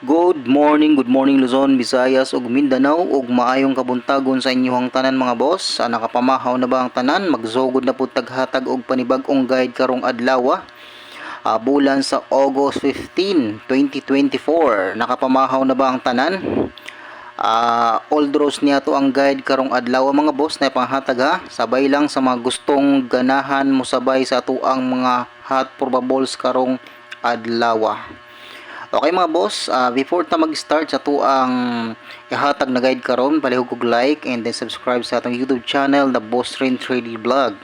Good morning, good morning Luzon, Visayas ug Mindanao ug maayong kabuntagon sa inyong tanan mga boss. Ah, nakapamahaw na ba ang tanan? Magsugod na pud taghatag og panibag-ong guide karong adlaw. Ah, bulan sa August 15, 2024. Nakapamahaw na ba ang tanan? Ah, old rose niya to ang guide karong adlaw mga boss na panghatag ha. Sabay lang sa mga gustong ganahan mo sabay sa tuang mga hot probables karong adlaw. Okay mga boss, ah, before ta mag-start sa tuang ihatag na guide karon, palihog og like and then subscribe sa atong YouTube channel, The Boss Train 3D Vlog.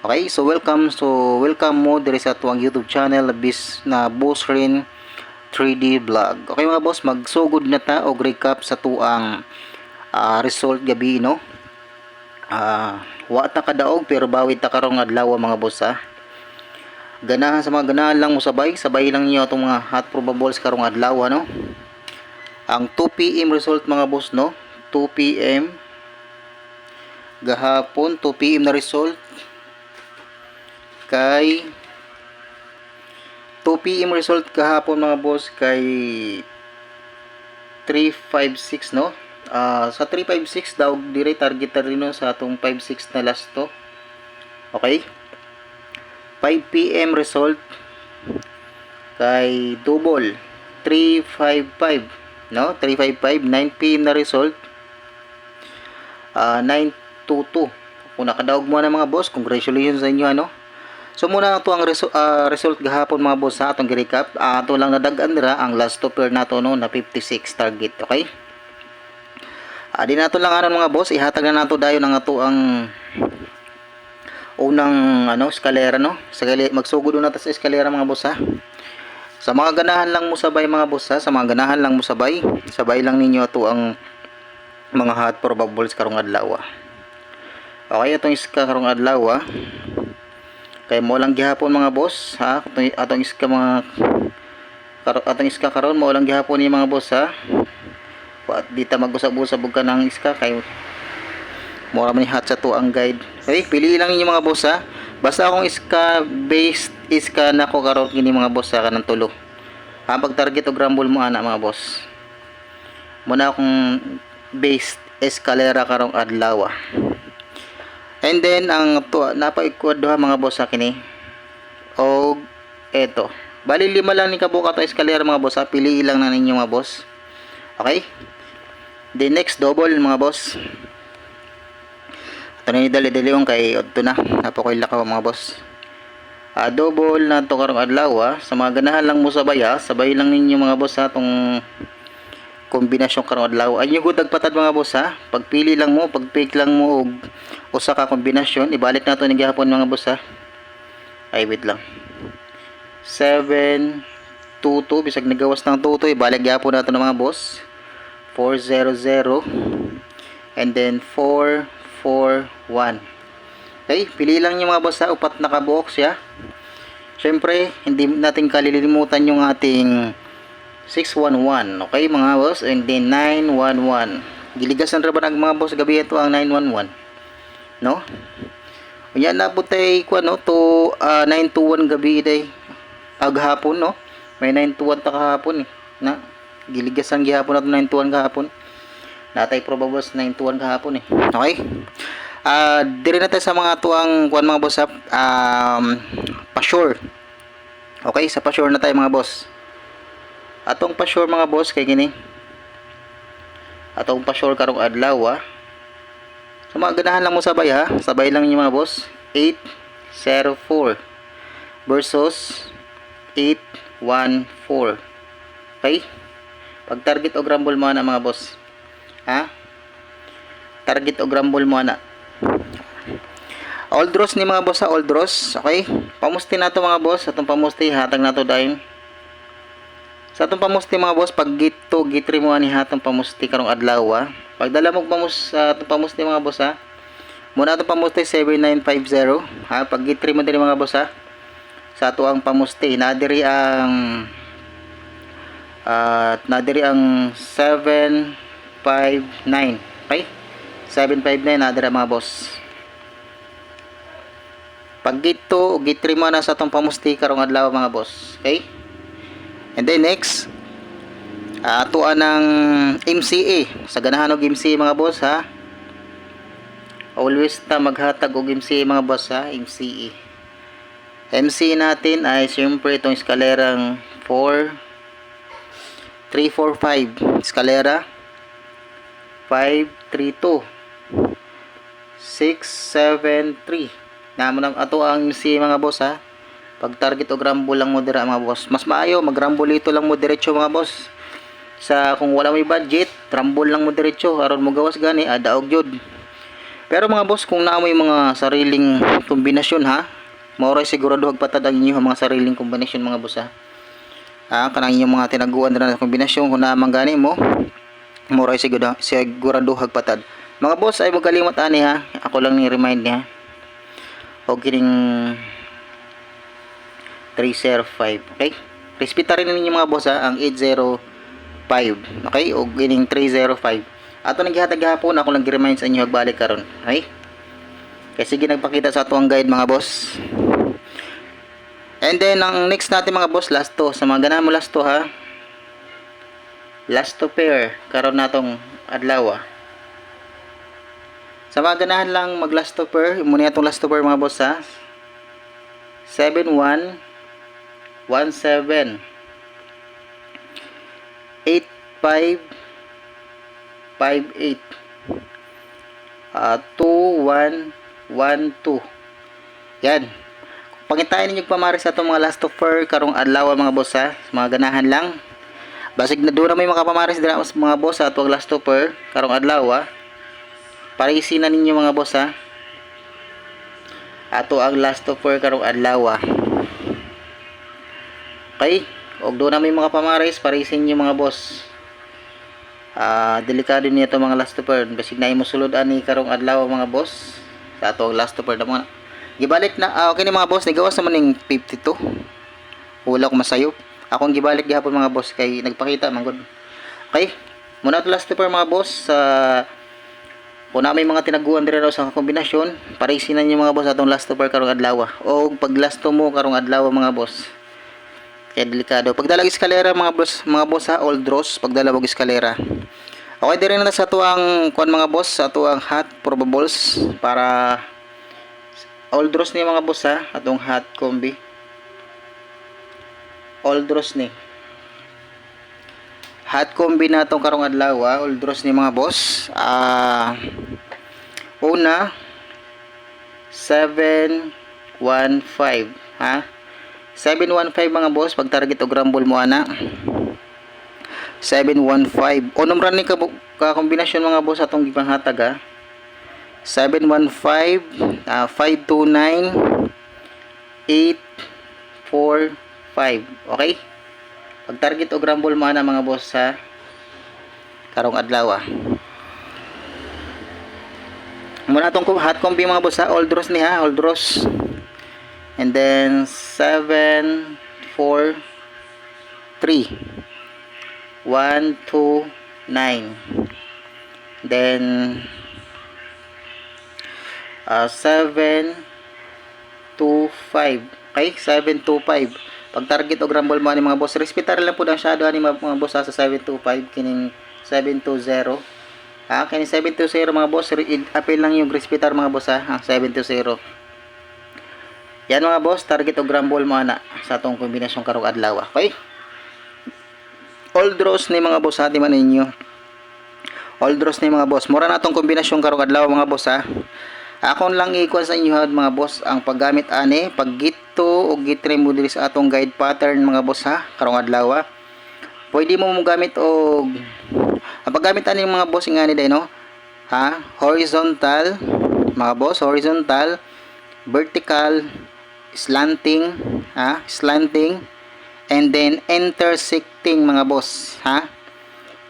Okay, so welcome so welcome mo diri sa tuang YouTube channel bis na Boss Train 3D Vlog. Okay mga boss, magsugod na ta og recap sa tuang ah, result gabi no. Ah, wa ta kadaog pero bawid ta karong adlaw mga boss ha ganahan sa mga ganahan lang mo sabay. Sabay lang niyo itong mga hot probables karong adlaw no ang 2 PM result mga boss no? 2 PM gahapon 2 PM na result. Kay 2 PM result kahapon mga boss kay 356 no? Ah, sa 356 daw dire target na rin sa atong 56 na last to. Okay 5 PM result kay double 355 no? 355 9 PM na result. Ah 922 kung nakadaog mo na mga boss. Congratulations sa inyo ano? So muna ito ang resu- ah, result gahapon mga boss sa atong recap uh, ato lang nadagan ang last topper nato no? Na 56 target okay? Ah, di nato lang ano mga boss? Ihatag na nato dayon ang ato ang unang ano eskalera no? Magsugod na ta sa eskalera mga boss ha? Sa mga ganahan lang mo sabay mga boss ha? Sa mga ganahan lang mo sabay sabay lang ninyo ato ang mga hot probables karong adlaw okay atong iska karong adlaw kay mo lang gihapon mga boss ha? Atong, iska mga atong iska karon mo lang gihapon ni mga boss ha? Wa- di ta mag-usab-usab og kanang iska kay man ni hot sa to ang guide. Okay, pili lang ninyo mga boss ha. Basta akong iska based iska na ko karon kini mga boss ha kanang tulo. Ha pag target og rumble mo ana mga boss. Muna akong based escalera karong adlaw. And then ang to napaikwad ha mga boss sa kini. Og eto. Bali lima lang ni kabuka to escalera mga boss ha. Pili lang na ninyo mga boss. Okay? The next double mga boss. Ito na ni dali-dali yung kay Odto na. Napakoy lakaw mga boss. Ah, double na to karong adlaw ah. Sa mga ganahan lang mo sabay ah. Sabay lang ninyo mga boss ha tong kombinasyon karong adlaw. Ay yung gudag patad mga boss ha. Pagpili lang mo, pag-pick lang mo og usa ka kombinasyon, ibalik na to ni gihapon mga boss ha. Ay wait lang. 7 2 bisag nagawas ng 2 ibalik gihapon nato ng mga boss. 400 and then 441 okay pili lang yung mga boss ha? Upat na kabox ya syempre hindi natin kalilimutan yung ating 611 okay mga boss? And then 911 giligasan ra ba ng mga boss. Gabi ito ang 911 no? Unya na butay ko no? To ah, 921 gabi day aghapon no? May 921 ta kahapon eh. Na giligasan gihapon nato 921 kahapon natay probables 921 kahapon eh. Okay. Ah diri na tayo sa mga tuang kuan mga boss ha um pa-sure. Okay sa pa-sure na tayo mga boss. Atong pa-sure mga boss kay gini atong pa-sure karong adlaw ah. Sa mga ganahan lang mo sabay ha sabay lang yung mga boss. 804 versus 814 okay? Pag target o rumble mo na mga boss ha? Target o rumble mo na old draws ni mga boss ha? Old draws okay? Pamusti na to mga boss. Atong pamusti hatag na to dahil sa atong pamusti mga boss pag git 2 git 3 mo ni hatong pamusti karong adlaw ha? Pagdala mo pamus sa atong pamusti mga boss ha? Muna atong pamusti 7950 ha? Pag git 3 mo diri mga boss ha? Sa ato ang pamusti nadiri ang at nadiri ang 759 okay? 759 nadiri ang mga boss. Pag gate 2 gate 3 mo na sa atong pamusti karong adlaw mga boss. Okay? And then next Ah, tuan ng MCA. Sa ganahan og MCA mga boss ha. Always ta maghatag og MCA mga boss ha, MCA. MCA natin ay siyempre itong eskalerang 4 3 4 5 eskalera 5 3 2 6 7 3 Namo na ato ang MCA mga boss ha. Pag target o rumble lang mo dira mga boss. Mas maayo mag rumble ito lang mo diretso mga boss sa kung wala may budget, trambol lang mo diretso aron mo gawas gani adaog jud. Pero mga boss, kung naa mo yung mga sariling kombinasyon ha, maoray sigurado patad ang inyo mga sariling kombinasyon mga boss ha. Ah, kanang inyong mga tinaguan na kombinasyon kung naa man gani mo, maoray sigurado sigurado patad. Mga boss ay magkalimat ani ha. Ako lang ni remind niya. O kining 305, okay? Respeta rin ninyo mga boss ha, ang 80 5. Okay? O gining 305. Ato naghihatag hapon ako lang gi-remind sa inyo hagbalik karon. Okay? Kaya sige nagpakita sa ato ang guide mga boss. And then ang next natin mga boss last to sa mga ganahan mo last to ha. Last to pair karon natong adlaw. ah. Sa mga ganahan lang mag last to pair, muna itong last to pair mga boss ha. 71 17 8558 uh, 2112 yan pangitain ninyo pamari sa itong mga last offer karong adlaw mga boss ha mga ganahan lang basig na doon na may makapamaris dira mga boss sa atong last offer karong adlaw ha. Parisi na ninyo mga boss ha. Ato ang last offer karong adlaw ha. Okay? Og doon na may mga pamaris parisin nyo mga boss. Ah delikado niya to mga last topper basig na imo sulod ani karong adlaw mga boss. Sa ato ang last topper na. Mga gibalik na. Ah, okay ni mga boss. Nigawas naman ning 52 wala ko masayop ako ang gibalik gihapon mga boss kay nagpakita man gud okay muna to last topper mga boss sa kung na may mga tinaguan dira raw sa kombinasyon parisin na niyo mga boss atong last topper karong adlaw og pag last mo karong adlaw mga boss kaya delikado. Pagdalag eskalera mga boss, mga boss ha, old draws, pagdala og eskalera. Okay din na sa tuang kuan mga boss, sa tuang hot probables para old draws ni mga boss ha, atong hot combi. Old draws ni. Na itong karong adlaw ha, old draws ni mga boss. Ah una 715 ha? 715 mga boss pag target og rumble mo ana. 715 unom ran ni ka, ka kombinasyon mga boss atong gipanghatag ha 715 uh, 529 845 okay? Pag target og rumble mo ana mga boss ha? Karong adlaw ah. Muna itong hot combi mga boss ha? Old ross ni ha? Old ross. And then 7 4 3 1 2 9 then uh, 7 2 5 okay? 7 2 5 pag target o rumble mo ni mga boss respetar lang po ang shadow ni mga, boss sa 725 kining 720 ha kining 720 mga boss appeal lang yung respetar mga boss ha 720 yan mga boss, target o grambol mo na sa atong kombinasyon karong adlaw. Okay? All draws ni mga boss ha, di man ninyo. All draws ni mga boss. Mura na atong kombinasyon karong adlaw mga boss ha. Akon lang ikuan sa inyo mga boss ang paggamit ani, paggito o gitre mo diri sa atong guide pattern mga boss ha, karong adlaw. Pwede mo mo gamit og ang paggamit ani mga boss ngani day no. Ha? Horizontal, mga boss, horizontal, vertical, slanting, ha? Slanting and then intersecting mga boss, ha?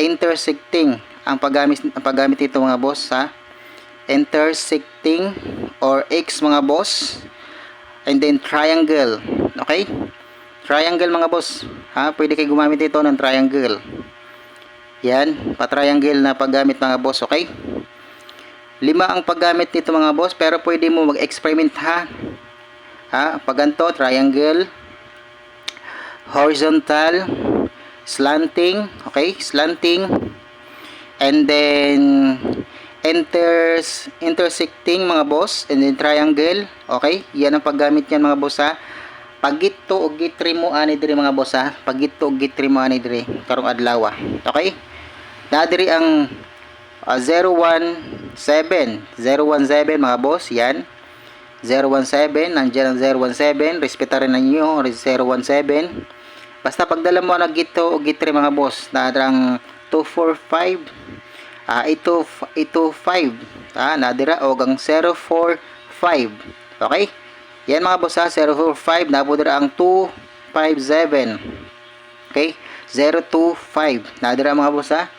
Intersecting ang paggamit ang paggamit nito mga boss, ha? Intersecting or X mga boss and then triangle, okay? Triangle mga boss, ha? Pwede kayo gumamit ito ng triangle. Yan, pa-triangle na paggamit mga boss, okay? Lima ang paggamit nito mga boss, pero pwede mo mag-experiment ha ha pag ganito triangle horizontal slanting, okay? Slanting. And then enters intersecting mga boss and then triangle, okay? Yan ang paggamit niyan mga boss ha. Pagito og gitri mo ani diri mga boss ha. Pagito og gitri mo ani diri karong adlaw. Okay? Na diri ang ah, 017 017 mga boss, yan. 017, nandiyan ang 017, respetarin na ninyo, 017. Basta pagdala mo na gito o gitri mga boss, na ang 245, ah, ito, ito 5, ah, nadira o ang 045, okay? Yan mga boss ha, 045, napudira ang 257, okay? 025, nadira mga boss ha.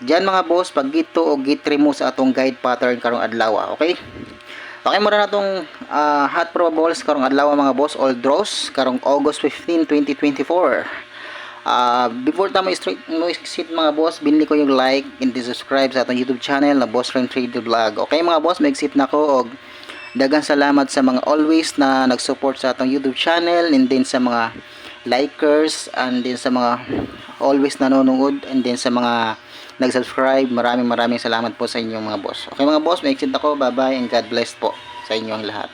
Diyan mga boss, pag gito o gitri mo sa atong guide pattern karong adlaw, okay? Okay mo na natong ah, hot probables karong adlaw mga boss, all draws karong August 15, 2024. Ah, before ta mo straight mo exit mga boss, binili ko yung like and subscribe sa atong YouTube channel na Boss Ring Trade Vlog. Okay mga boss, may exit na ko og dagang salamat sa mga always na nag-support sa atong YouTube channel and then sa mga likers and then sa mga always nanonood and then sa mga nag-subscribe. Maraming maraming salamat po sa inyong mga boss. Okay mga boss, may exit ako. Bye-bye and God bless po sa inyong lahat.